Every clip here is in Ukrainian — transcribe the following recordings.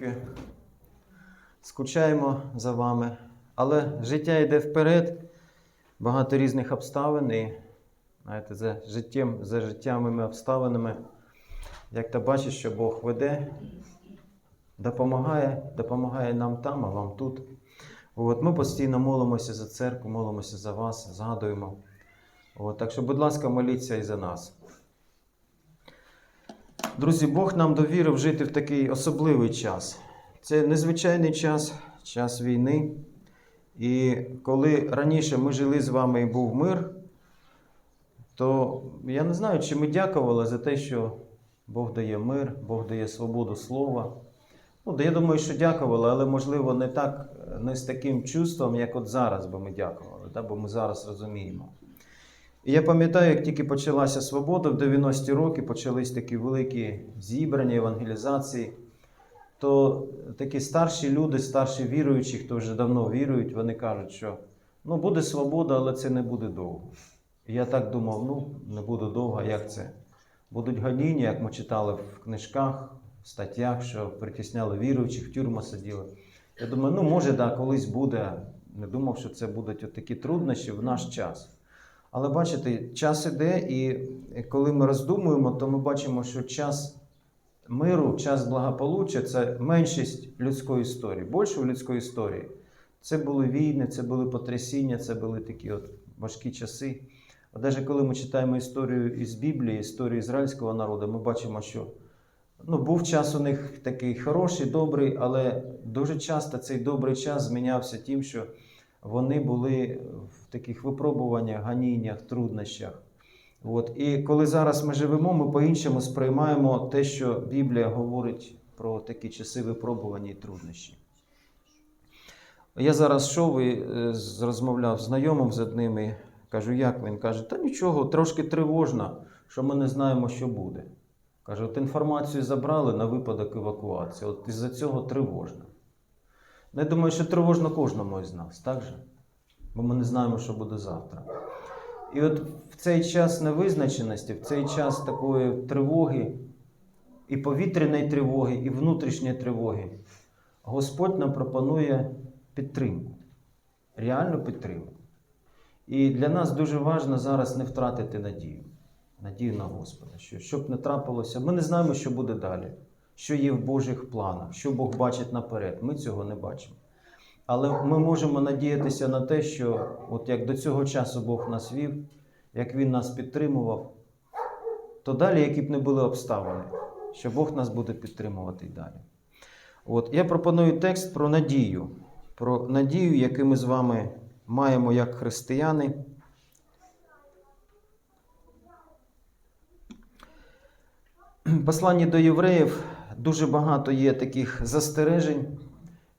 ребятки. Скучаємо за вами. Але життя йде вперед, багато різних обставин і знаєте, за життям, за життєвими обставинами. Як ти бачиш, що Бог веде, допомагає, допомагає нам там, а вам тут. От, ми постійно молимося за церкву, молимося за вас, згадуємо. От, так що, будь ласка, моліться і за нас. Друзі, Бог нам довірив жити в такий особливий час. Це незвичайний час, час війни. І коли раніше ми жили з вами і був мир, то я не знаю, чи ми дякували за те, що Бог дає мир, Бог дає свободу слова. Ну, я думаю, що дякували, але можливо не так, не з таким чувством, як от зараз би ми дякували, да? бо ми зараз розуміємо. І я пам'ятаю, як тільки почалася свобода, в 90-ті роки почались такі великі зібрання, евангелізації, то такі старші люди, старші віруючі, хто вже давно вірують, вони кажуть, що ну, буде свобода, але це не буде довго. І я так думав, ну, не буде довго, як це? Будуть гоніння, як ми читали в книжках, в статтях, що притісняли віруючих, в тюрма сиділи. Я думаю, ну може, да, колись буде. Не думав, що це будуть такі труднощі в наш час. Але бачите, час іде, і коли ми роздумуємо, то ми бачимо, що час миру, час благополуччя це меншість людської історії. Більше в людської історії. Це були війни, це були потрясіння, це були такі от важкі часи. От навіть коли ми читаємо історію із Біблії, історію ізраїльського народу, ми бачимо, що ну, був час у них такий хороший, добрий, але дуже часто цей добрий час змінявся тим, що вони були в таких випробуваннях, ганіннях, труднощах. От. І коли зараз ми живемо, ми по-іншому сприймаємо те, що Біблія говорить про такі часи випробування і труднощі. Я зараз йшов і е, розмовляв знайомим з одним і кажу, як він каже, та нічого, трошки тривожно, що ми не знаємо, що буде. Каже, от інформацію забрали на випадок евакуації. От із-за цього тривожно. Ну, я думаю, що тривожно кожному із нас, так же? Бо ми не знаємо, що буде завтра. І от в цей час невизначеності, в цей час такої тривоги, і повітряної тривоги, і внутрішньої тривоги, Господь нам пропонує підтримку, реальну підтримку. І для нас дуже важливо зараз не втратити надію, надію на Господа, що щоб не трапилося, ми не знаємо, що буде далі, що є в Божих планах, що Бог бачить наперед. Ми цього не бачимо. Але ми можемо надіятися на те, що от як до цього часу Бог нас вів, як Він нас підтримував, то далі, які б не були обставини, що Бог нас буде підтримувати і далі. От, я пропоную текст про надію, про надію, яку ми з вами маємо як християни. Посланні до євреїв дуже багато є таких застережень.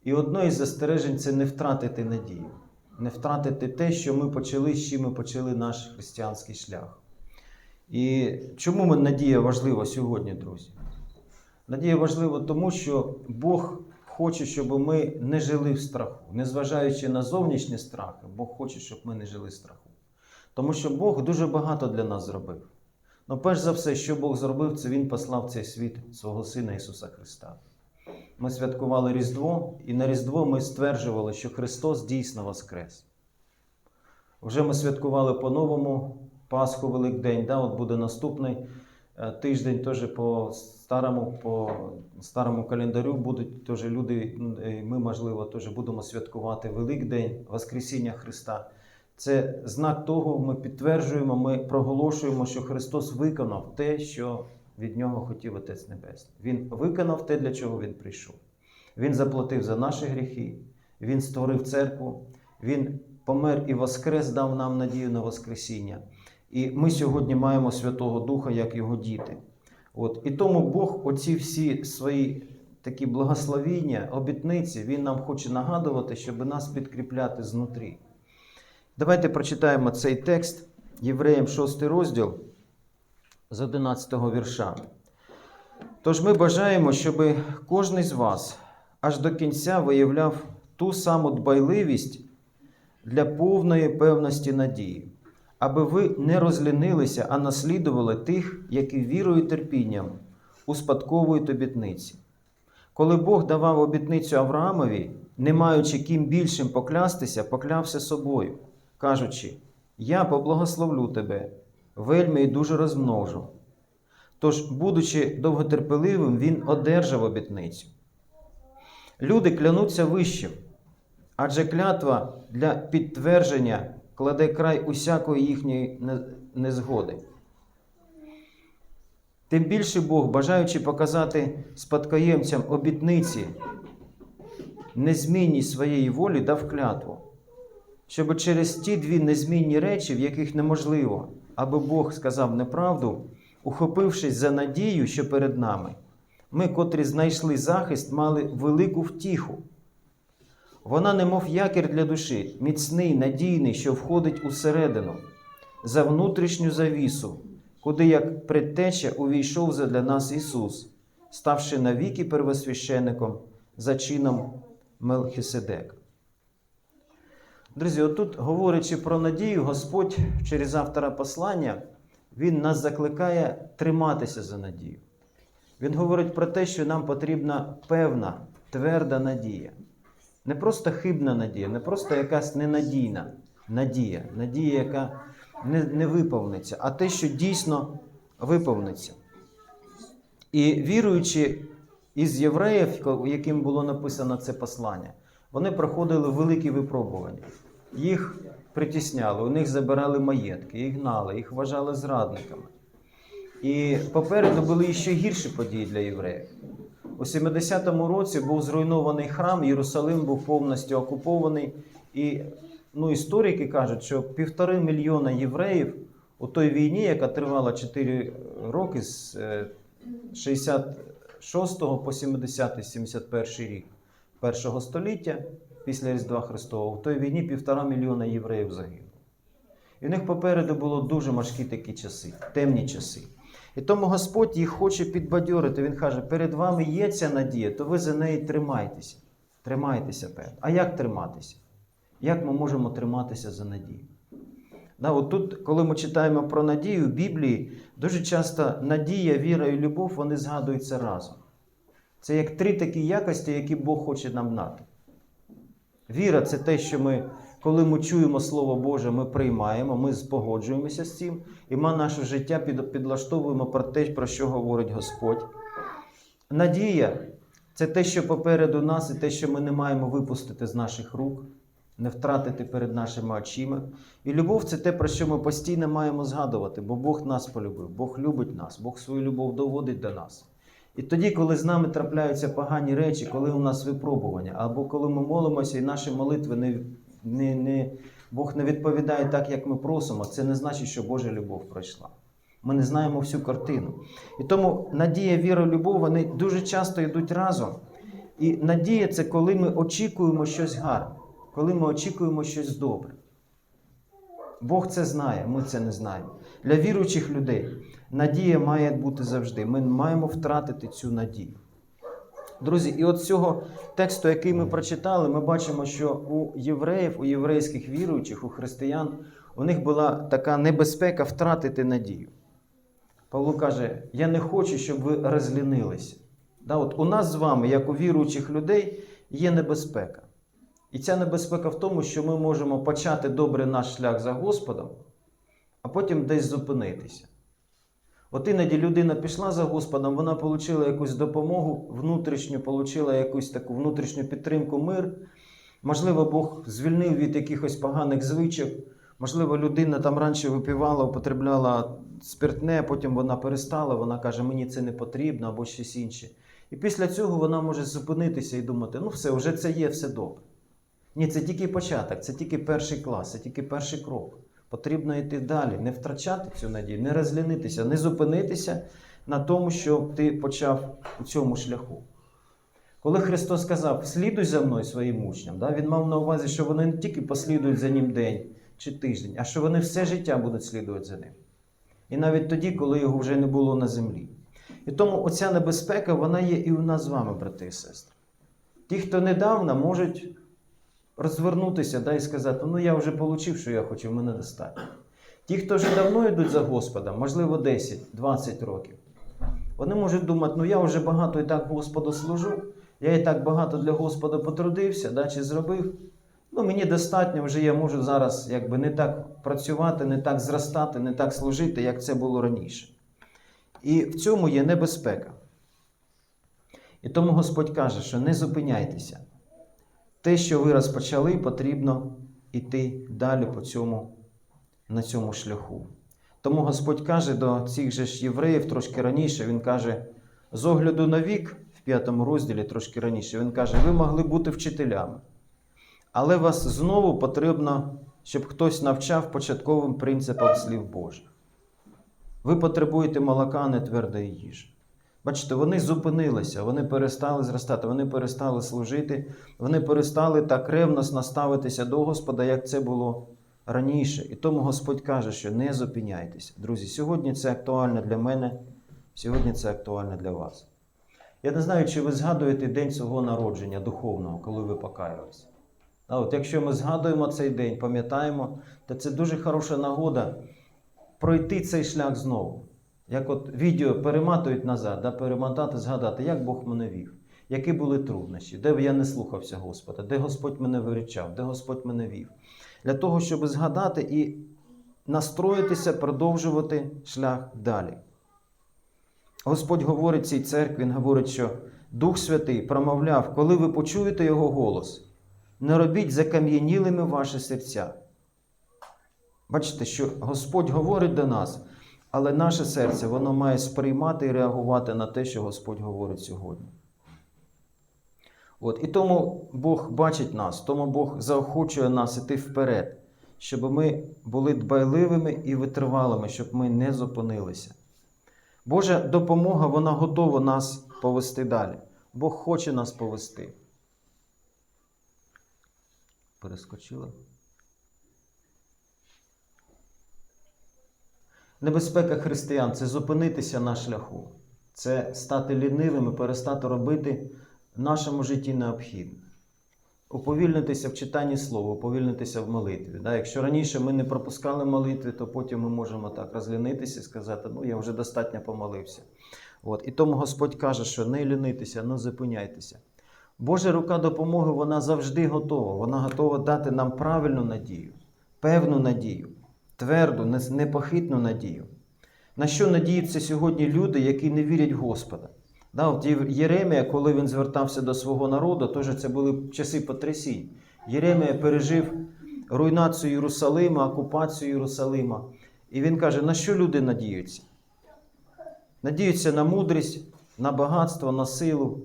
І одне із застережень це не втратити надію, не втратити те, що ми почали, з чим ми почали наш християнський шлях. І чому надія важлива сьогодні, друзі? Надія важлива тому, що Бог хоче, щоб ми не жили в страху, незважаючи на зовнішні страхи, Бог хоче, щоб ми не жили в страху. Тому що Бог дуже багато для нас зробив. Ну, перш за все, що Бог зробив, це Він послав цей світ свого Сина Ісуса Христа. Ми святкували Різдво, і на Різдво ми стверджували, що Христос дійсно воскрес. Вже ми святкували по-новому Пасху Великдень, да, от буде наступний е, тиждень, теж по старому, по старому календарю будуть теж люди, е, ми, можливо, теж будемо святкувати Великдень, Воскресіння Христа. Це знак того, ми підтверджуємо, ми проголошуємо, що Христос виконав те, що від нього хотів Отець Небесний. Він виконав те, для чого він прийшов. Він заплатив за наші гріхи, Він створив церкву, Він помер і воскрес, дав нам надію на Воскресіння. І ми сьогодні маємо Святого Духа як його діти. От. І тому Бог, оці всі свої такі благословіння, обітниці, Він нам хоче нагадувати, щоб нас підкріпляти знутрі. Давайте прочитаємо цей текст Євреям 6 розділ з 11 вірша. Тож ми бажаємо, щоб кожен з вас аж до кінця виявляв ту саму дбайливість для повної певності надії, аби ви не розлінилися, а наслідували тих, які вірою терпінням успадковують обітниці. Коли Бог давав обітницю Авраамові, не маючи ким більшим поклястися, поклявся собою, кажучи: Я поблагословлю тебе, вельми і дуже розмножу. Тож, будучи довготерпеливим, він одержав обітницю. Люди клянуться вищим, адже клятва для підтвердження кладе край усякої їхньої незгоди. Тим більше Бог, бажаючи показати спадкоємцям обітниці незмінність своєї волі, дав клятву, щоб через ті дві незмінні речі, в яких неможливо, аби Бог сказав неправду, ухопившись за надію, що перед нами, ми, котрі знайшли захист, мали велику втіху. Вона, немов якір для душі, міцний, надійний, що входить усередину, за внутрішню завісу, куди як предтеча увійшов задля нас Ісус, ставши навіки первосвященником за чином Мелхиседека. Друзі, отут, говорячи про надію, Господь через автора послання, Він нас закликає триматися за надію. Він говорить про те, що нам потрібна певна, тверда надія. Не просто хибна надія, не просто якась ненадійна надія, надія, яка не, не виповниться, а те, що дійсно виповниться. І віруючи із євреїв, яким було написано це послання, вони проходили великі випробування. Їх притісняли, у них забирали маєтки, їх гнали, їх вважали зрадниками. І попереду були ще гірші події для євреїв. У 70-му році був зруйнований храм, Єрусалим був повністю окупований. І ну, історики кажуть, що півтори мільйона євреїв у той війні, яка тривала 4 роки з е, 66 по 70-71 рік першого століття після Різдва Христового, в той війні півтора мільйона євреїв загинуло. І в них попереду було дуже важкі такі часи, темні часи. І тому Господь їх хоче підбадьорити. Він каже: перед вами є ця надія, то ви за неї тримайтеся. Тримайтеся певно. А як триматися? Як ми можемо триматися за надію? Да, от тут, коли ми читаємо про надію в Біблії, дуже часто надія, віра і любов вони згадуються разом. Це як три такі якості, які Бог хоче нам дати. Віра це те, що ми, коли ми чуємо Слово Боже, ми приймаємо, ми погоджуємося з цим, і ми наше життя підлаштовуємо про те, про що говорить Господь. Надія це те, що попереду нас, і те, що ми не маємо випустити з наших рук, не втратити перед нашими очима. І любов це те, про що ми постійно маємо згадувати, бо Бог нас полюбив, Бог любить нас, Бог свою любов доводить до нас. І тоді, коли з нами трапляються погані речі, коли у нас випробування, або коли ми молимося і наші молитви не, не, не, Бог не відповідає так, як ми просимо, це не значить, що Божа любов пройшла. Ми не знаємо всю картину. І тому надія, віра, любов вони дуже часто йдуть разом. І надія це коли ми очікуємо щось гарне, коли ми очікуємо щось добре. Бог це знає, ми це не знаємо. Для віруючих людей надія має бути завжди. Ми маємо втратити цю надію. Друзі, і от з цього тексту, який ми прочитали, ми бачимо, що у євреїв, у єврейських віруючих, у християн, у них була така небезпека втратити надію. Павло каже: Я не хочу, щоб ви розлінилися. Да, от у нас з вами, як у віруючих людей, є небезпека. І ця небезпека в тому, що ми можемо почати добре наш шлях за Господом, а потім десь зупинитися. От іноді людина пішла за Господом, вона отримала якусь допомогу внутрішню, отримала якусь таку внутрішню підтримку, мир. Можливо, Бог звільнив від якихось поганих звичок. Можливо, людина там раніше випивала, употребляла спиртне, потім вона перестала, вона каже, мені це не потрібно або щось інше. І після цього вона може зупинитися і думати, ну все, вже це є, все добре. Ні, це тільки початок, це тільки перший клас, це тільки перший крок. Потрібно йти далі, не втрачати цю надію, не розлінитися, не зупинитися на тому, що ти почав у цьому шляху. Коли Христос сказав, слідуй за мною своїм учням, да, Він мав на увазі, що вони не тільки послідують за ним день чи тиждень, а що вони все життя будуть слідувати за ним. І навіть тоді, коли його вже не було на землі. І тому оця небезпека, вона є і у нас з вами, брати і сестри. Ті, хто недавно можуть розвернутися да, і сказати, ну я вже отримав, що я хочу, мене достатньо. Ті, хто вже давно йдуть за Господом, можливо, 10-20 років, вони можуть думати, ну я вже багато і так Господу служу, Я і так багато для Господа потрудився, да, чи зробив. Ну, мені достатньо вже я можу зараз якби не так працювати, не так зростати, не так служити, як це було раніше. І в цьому є небезпека. І тому Господь каже, що не зупиняйтеся. Те, що ви розпочали, потрібно йти далі по цьому, на цьому шляху. Тому Господь каже до цих же ж євреїв трошки раніше, Він каже, з огляду на вік, в п'ятому розділі, трошки раніше, Він каже, ви могли бути вчителями. Але вас знову потрібно, щоб хтось навчав початковим принципам слів Божих. Ви потребуєте молока, а не твердої їжі. Бачите, вони зупинилися, вони перестали зростати, вони перестали служити, вони перестали так ревносно ставитися до Господа, як це було раніше. І тому Господь каже, що не зупиняйтеся. Друзі, сьогодні це актуально для мене, сьогодні це актуально для вас. Я не знаю, чи ви згадуєте день свого народження духовного, коли ви покаялися. От якщо ми згадуємо цей день, пам'ятаємо, то це дуже хороша нагода пройти цей шлях знову. Як от відео перематують назад, да, перемотати, згадати, як Бог мене вів, які були труднощі, де я не слухався Господа, де Господь мене вирічав, де Господь мене вів. Для того, щоб згадати і настроїтися, продовжувати шлях далі. Господь говорить цій церкві, Він говорить, що Дух Святий промовляв, коли ви почуєте Його голос, не робіть закам'янілими ваші серця. Бачите, що Господь говорить до нас, але наше серце воно має сприймати і реагувати на те, що Господь говорить сьогодні. От, і тому Бог бачить нас, тому Бог заохочує нас іти вперед, щоб ми були дбайливими і витривалими, щоб ми не зупинилися. Божа допомога, вона готова нас повести далі. Бог хоче нас повести. Перескочила. Небезпека християн це зупинитися на шляху, це стати лінивими, перестати робити в нашому житті необхідне. Уповільнитися в читанні слова, уповільнитися в молитві. Да? Якщо раніше ми не пропускали молитви, то потім ми можемо так розлінитися і сказати, ну я вже достатньо помолився. От. І тому Господь каже, що не лінитися, не зупиняйтеся. Божа рука допомоги вона завжди готова. Вона готова дати нам правильну надію, певну надію, тверду, непохитну надію. На що надіються сьогодні люди, які не вірять в Господа? Да, от Єремія, коли він звертався до свого народу, теж це були часи потрясінь. Єремія пережив руйнацію Єрусалима, окупацію Єрусалима. І він каже, на що люди надіються? Надіються на мудрість, на багатство, на силу.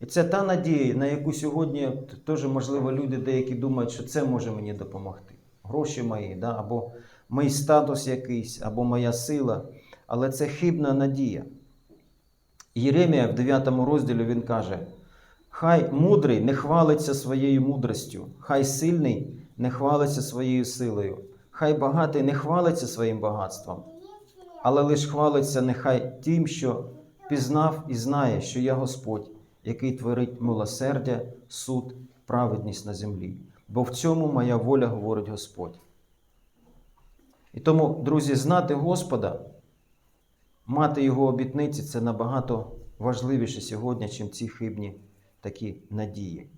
І це та надія, на яку сьогодні теж, можливо, люди деякі думають, що це може мені допомогти. Гроші мої, да? або мій статус якийсь, або моя сила. Але це хибна надія. Єремія в 9 розділі він каже: Хай мудрий не хвалиться своєю мудростю, хай сильний не хвалиться своєю силою, хай багатий не хвалиться своїм багатством, але лиш хвалиться нехай тим, що пізнав і знає, що я Господь, який творить милосердя, суд, праведність на землі. Бо в цьому моя воля говорить Господь. І тому, друзі, знати Господа. Мати його обітниці це набагато важливіше сьогодні, чим ці хибні такі надії.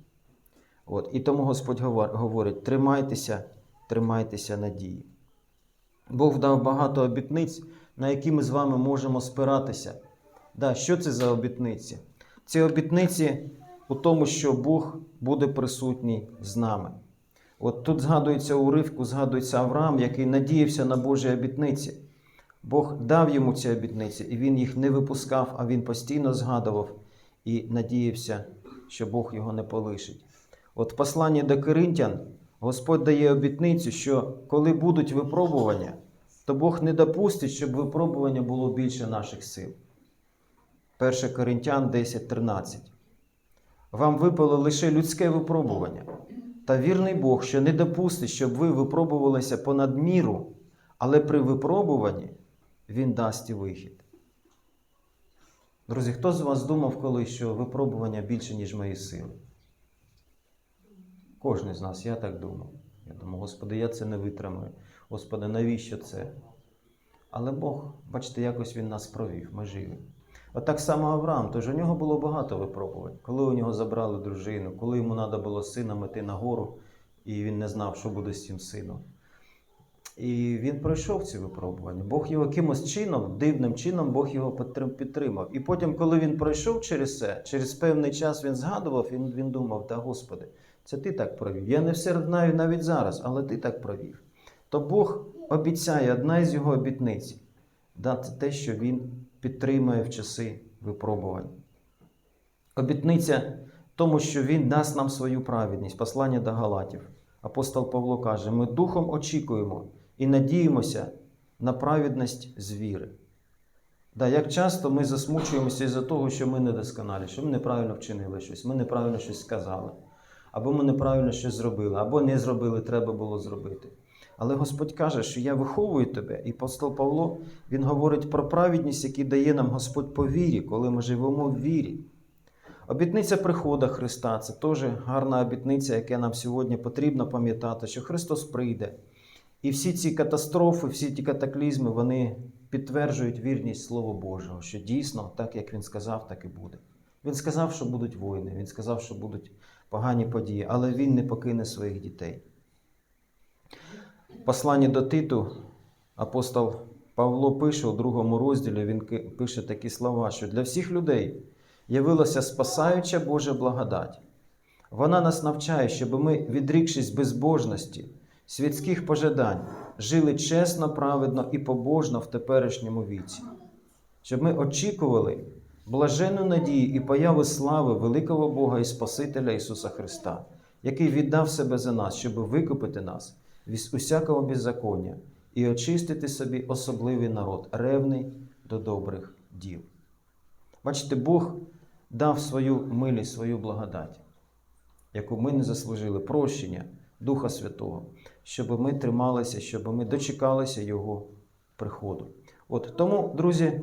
От. І тому Господь говорить: тримайтеся, тримайтеся надії. Бог дав багато обітниць, на які ми з вами можемо спиратися. Да, Що це за обітниці? Ці обітниці у тому, що Бог буде присутній з нами. От тут згадується уривку, згадується Авраам, який надіявся на Божі обітниці. Бог дав йому ці обітниці, і він їх не випускав, а він постійно згадував і надіявся, що Бог його не полишить. От в посланні до Коринтян Господь дає обітницю, що коли будуть випробування, то Бог не допустить, щоб випробування було більше наших сил. 1 Коринтян 10:13. Вам випало лише людське випробування. Та вірний Бог, що не допустить, щоб ви випробувалися понад міру, але при випробуванні він дасть і вихід. Друзі, хто з вас думав колись, що випробування більше, ніж мої сили? Кожен з нас, я так думав. Я думав, Господи, я це не витримаю. Господи, навіщо це? Але Бог, бачите, якось Він нас провів, ми живі. Отак само Авраам, тож у нього було багато випробувань. Коли у нього забрали дружину, коли йому треба було з сином іти на гору, і він не знав, що буде з цим сином. І він пройшов ці випробування. Бог його якимось чином, дивним чином, Бог його підтримав. І потім, коли він пройшов через це, через певний час він згадував, він, він думав: та Господи, це ти так провів. Я не все знаю навіть зараз, але ти так провів. То Бог обіцяє, одна із його обітниць дати те, що він підтримує в часи випробувань. Обітниця тому, що він дасть нам свою праведність, послання до Галатів. Апостол Павло каже: ми духом очікуємо і надіємося на праведність з віри. Да, як часто ми засмучуємося із-за того, що ми недосконалі, що ми неправильно вчинили щось, ми неправильно щось сказали, або ми неправильно щось зробили, або не зробили, треба було зробити. Але Господь каже, що я виховую тебе, і апостол Павло він говорить про праведність, яку дає нам Господь по вірі, коли ми живемо в вірі. Обітниця приходу Христа це теж гарна обітниця, яка нам сьогодні потрібно пам'ятати, що Христос прийде. І всі ці катастрофи, всі ті катаклізми, вони підтверджують вірність Слова Божого, що дійсно, так як Він сказав, так і буде. Він сказав, що будуть війни, він сказав, що будуть погані події, але він не покине своїх дітей. Посланні до Титу апостол Павло пише у другому розділі, він пише такі слова, що для всіх людей явилася спасаюча Божа благодать. Вона нас навчає, щоб ми, відрікшись безбожності, світських пожадань, жили чесно, праведно і побожно в теперішньому віці, щоб ми очікували блаженну надію і появи слави великого Бога і Спасителя Ісуса Христа, який віддав себе за нас, щоб викупити нас від усякого беззаконня і очистити собі особливий народ, ревний до добрих діл. Бачите, Бог дав свою милість, свою благодать, яку ми не заслужили, прощення Духа Святого, щоб ми трималися, щоб ми дочекалися Його приходу. От тому, друзі,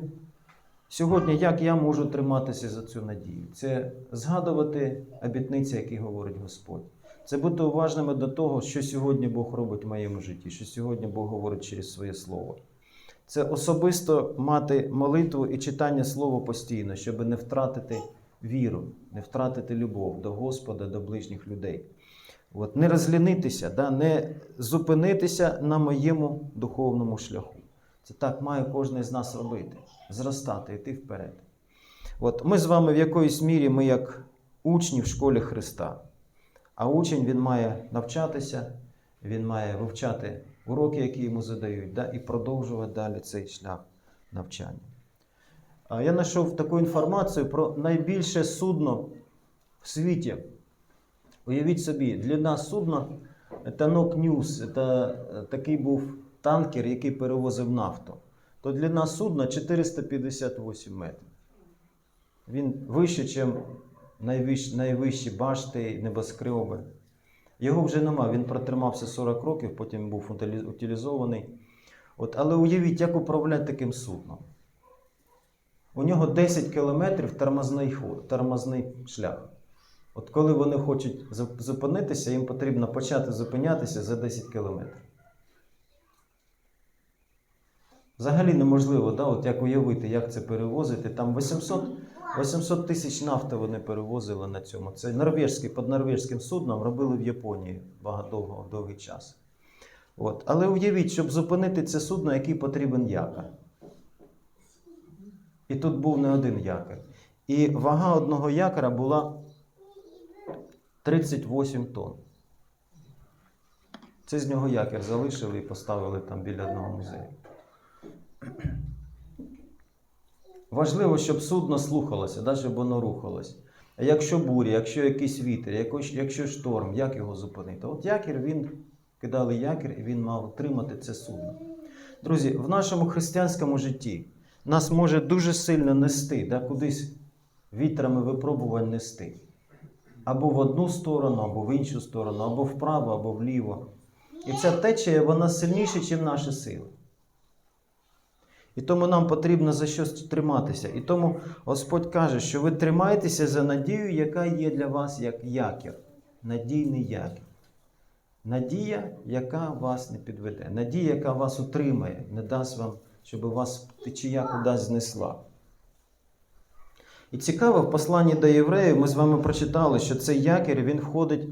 сьогодні як я можу триматися за цю надію? Це згадувати обітниці, які говорить Господь. Це бути уважними до того, що сьогодні Бог робить в моєму житті, що сьогодні Бог говорить через своє слово. Це особисто мати молитву і читання слова постійно, щоб не втратити віру, не втратити любов до Господа, до ближніх людей. От, не розлінитися, да, не зупинитися на моєму духовному шляху. Це так має кожен з нас робити, зростати, йти вперед. От, ми з вами в якоїсь мірі, ми як учні в школі Христа. А учень він має навчатися, він має вивчати уроки, які йому задають, да, і продовжувати далі цей шлях навчання. Я знайшов таку інформацію про найбільше судно в світі. Уявіть собі, длина судна це Нок Ньюс, це такий був танкер, який перевозив нафту. То длина судна 458 метрів. Він вище, ніж найвищ, найвищі башти небоскреби. Його вже нема, він протримався 40 років, потім був утилізований. От, але уявіть, як управляти таким судном. У нього 10 кілометрів тормозний, тормозний шлях. От коли вони хочуть зупинитися, їм потрібно почати зупинятися за 10 кілометрів. Взагалі неможливо, да, от як уявити, як це перевозити. Там 800, 800 тисяч нафти вони перевозили на цьому. Це норвежський, під норвежським судном робили в Японії багато довгий час. От. Але уявіть, щоб зупинити це судно, який потрібен якор. І тут був не один якор. І вага одного якора була 38 тонн. Це з нього якір залишили і поставили там біля одного музею. Важливо, щоб судно слухалося, щоб воно рухалося. А якщо буря, якщо якийсь вітер, якщо шторм, як його зупинити? От якір він кидали якір, і він мав утримати це судно. Друзі, в нашому християнському житті нас може дуже сильно нести, да, кудись вітрами випробувань нести. Або в одну сторону, або в іншу сторону, або вправо, або вліво. І ця течія, вона сильніша, ніж наші сили. І тому нам потрібно за щось триматися. І тому Господь каже, що ви тримаєтеся за надію, яка є для вас як якір, надійний якір. Надія, яка вас не підведе, надія, яка вас утримає, не дасть вам, щоб вас течія кудись знесла. І цікаво, в посланні до євреїв ми з вами прочитали, що цей якір він входить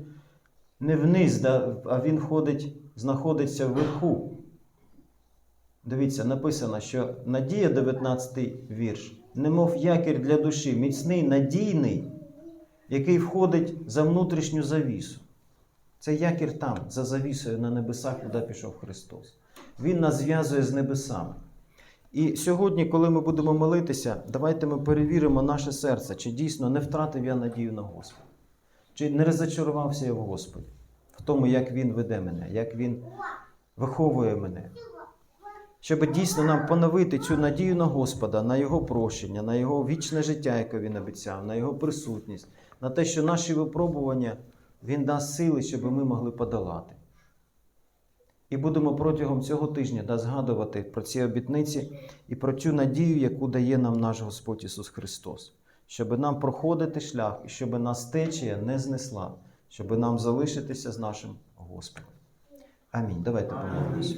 не вниз, а він входить, знаходиться вверху. Дивіться, написано, що надія, 19 вірш, немов якір для душі, міцний, надійний, який входить за внутрішню завісу. Це якір там, за завісою на небесах, куди пішов Христос. Він нас зв'язує з небесами. І сьогодні, коли ми будемо молитися, давайте ми перевіримо наше серце, чи дійсно не втратив я надію на Господа, чи не розочарувався я в Господі, в тому, як Він веде мене, як Він виховує мене. Щоб дійсно нам поновити цю надію на Господа, на Його прощення, на Його вічне життя, яке Він обіцяв, на Його присутність, на те, що наші випробування Він дасть сили, щоб ми могли подолати. І будемо протягом цього тижня да, згадувати про ці обітниці і про цю надію, яку дає нам наш Господь Ісус Христос, щоб нам проходити шлях і щоб нас течія не знесла, щоб нам залишитися з нашим Господом. Амінь. Давайте помолимося.